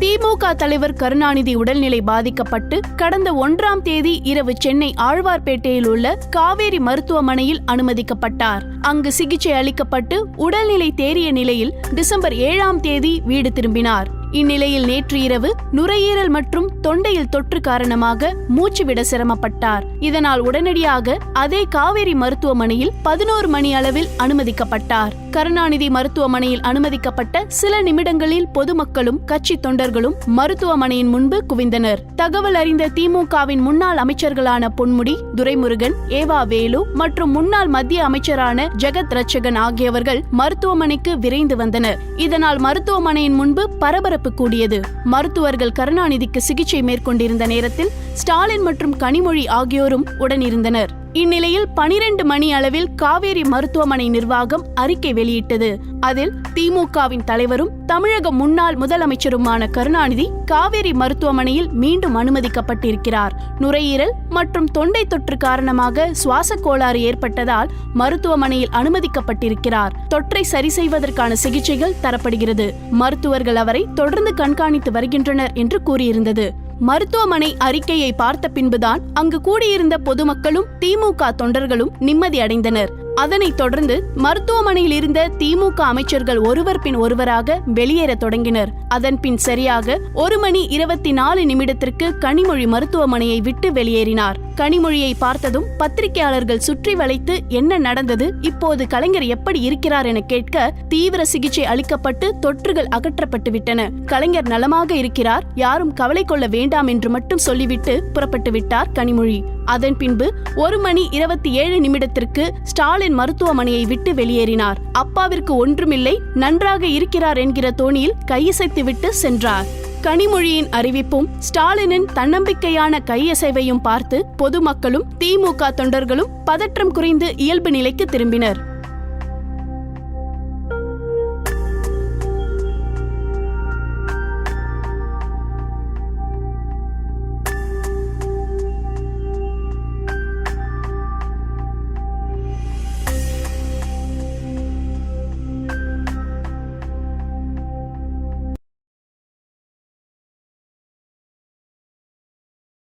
திமுக தலைவர் கருணாநிதி உடல்நிலை பாதிக்கப்பட்டு கடந்த ஒன்றாம் தேதி இரவு சென்னை ஆழ்வார்பேட்டையில் உள்ள காவேரி மருத்துவமனையில் அனுமதிக்கப்பட்டார். அங்கு சிகிச்சை அளிக்கப்பட்டு உடல்நிலை தேறிய நிலையில் டிசம்பர் ஏழாம் தேதி வீடு திரும்பினார். இந்நிலையில் நேற்று இரவு நுரையீரல் மற்றும் தொண்டையில் தொற்று காரணமாக மூச்சுவிட சிரமப்பட்டார். இதனால் உடனடியாக அதே காவேரி மருத்துவமனையில் பதினோரு மணி அளவில் அனுமதிக்கப்பட்டார். கருணாநிதி மருத்துவமனையில் அனுமதிக்கப்பட்ட சில நிமிடங்களில் பொதுமக்களும் கட்சி தொண்டர்களும் மருத்துவமனையின் முன்பு குவிந்தனர். தகவல் அறிந்த திமுகவின் முன்னாள் அமைச்சர்களான பொன்முடி துரைமுருகன் ஏவா வேலு மற்றும் முன்னாள் மத்திய அமைச்சரான ஜெகத் ரட்சகன் ஆகியவர்கள் மருத்துவமனைக்கு விரைந்து வந்தனர். இதனால் மருத்துவமனையின் முன்பு பரபரப்பு கூடியது மருத்துவர்கள் கருணாநிதிக்கு சிகிச்சை மேற்கொண்டிருந்த நேரத்தில் ஸ்டாலின் மற்றும் கனிமொழி ஆகியோரும் உடனிருந்தனர். இந்நிலையில் பனிரெண்டு மணி அளவில் காவேரி மருத்துவமனை நிர்வாகம் அறிக்கை வெளியிட்டது. அதில் திமுகவின் தலைவரும் தமிழக முன்னாள் முதலமைச்சருமான கருணாநிதி காவேரி மருத்துவமனையில் மீண்டும் அனுமதிக்கப்பட்டிருக்கிறார். நுரையீரல் மற்றும் தொண்டை தொற்று காரணமாக சுவாச கோளாறு ஏற்பட்டதால் மருத்துவமனையில் அனுமதிக்கப்பட்டிருக்கிறார். தொற்றை சரி செய்வதற்கான சிகிச்சைகள் தரப்படுகிறது. மருத்துவர்கள் அவரை தொடர்ந்து கண்காணித்து வருகின்றனர் என்று கூறியிருந்தது. மருத்துவமனை அறிக்கையை பார்த்த பின்புதான் அங்கு கூடியிருந்த பொதுமக்களும் திமுக தொண்டர்களும் நிம்மதி அடைந்தனர். அதனைத் தொடர்ந்து மருத்துவமனையில் இருந்த திமுக அமைச்சர்கள் ஒருவர் பின் ஒருவராக வெளியேற தொடங்கினர். அதன் பின் சரியாக ஒரு மணி இருபத்தி நாலு நிமிடத்திற்கு கனிமொழி மருத்துவமனையை விட்டு வெளியேறினார். கனிமொழியை பார்த்ததும் பத்திரிகையாளர்கள் சுற்றி வளைத்து என்ன நடந்தது இப்போது கலைஞர் எப்படி இருக்கிறார் என கேட்க தீவிர சிகிச்சை அளிக்கப்பட்டு தொற்றுகள் அகற்றப்பட்டு விட்டன. கலைஞர் நலமாக இருக்கிறார் யாரும் கவலை கொள்ள வேண்டாம் என்று மட்டும் சொல்லிவிட்டு புறப்பட்டு விட்டார் கனிமொழி. அதன் பின்பு ஒரு மணி இருபத்தி ஏழு நிமிடத்திற்கு ஸ்டாலின் மருத்துவமனையை விட்டு வெளியேறினார். அப்பாவிற்கு ஒன்றுமில்லை நன்றாக இருக்கிறார் என்கிற தோணியில் கையசைத்துவிட்டு சென்றார். கனிமொழியின் அறிவிப்பும் ஸ்டாலினின் தன்னம்பிக்கையான கையசைவையும் பார்த்து பொதுமக்களும் திமுக தொண்டர்களும் பதற்றம் குறைந்து இயல்பு நிலைக்கு திரும்பினர்.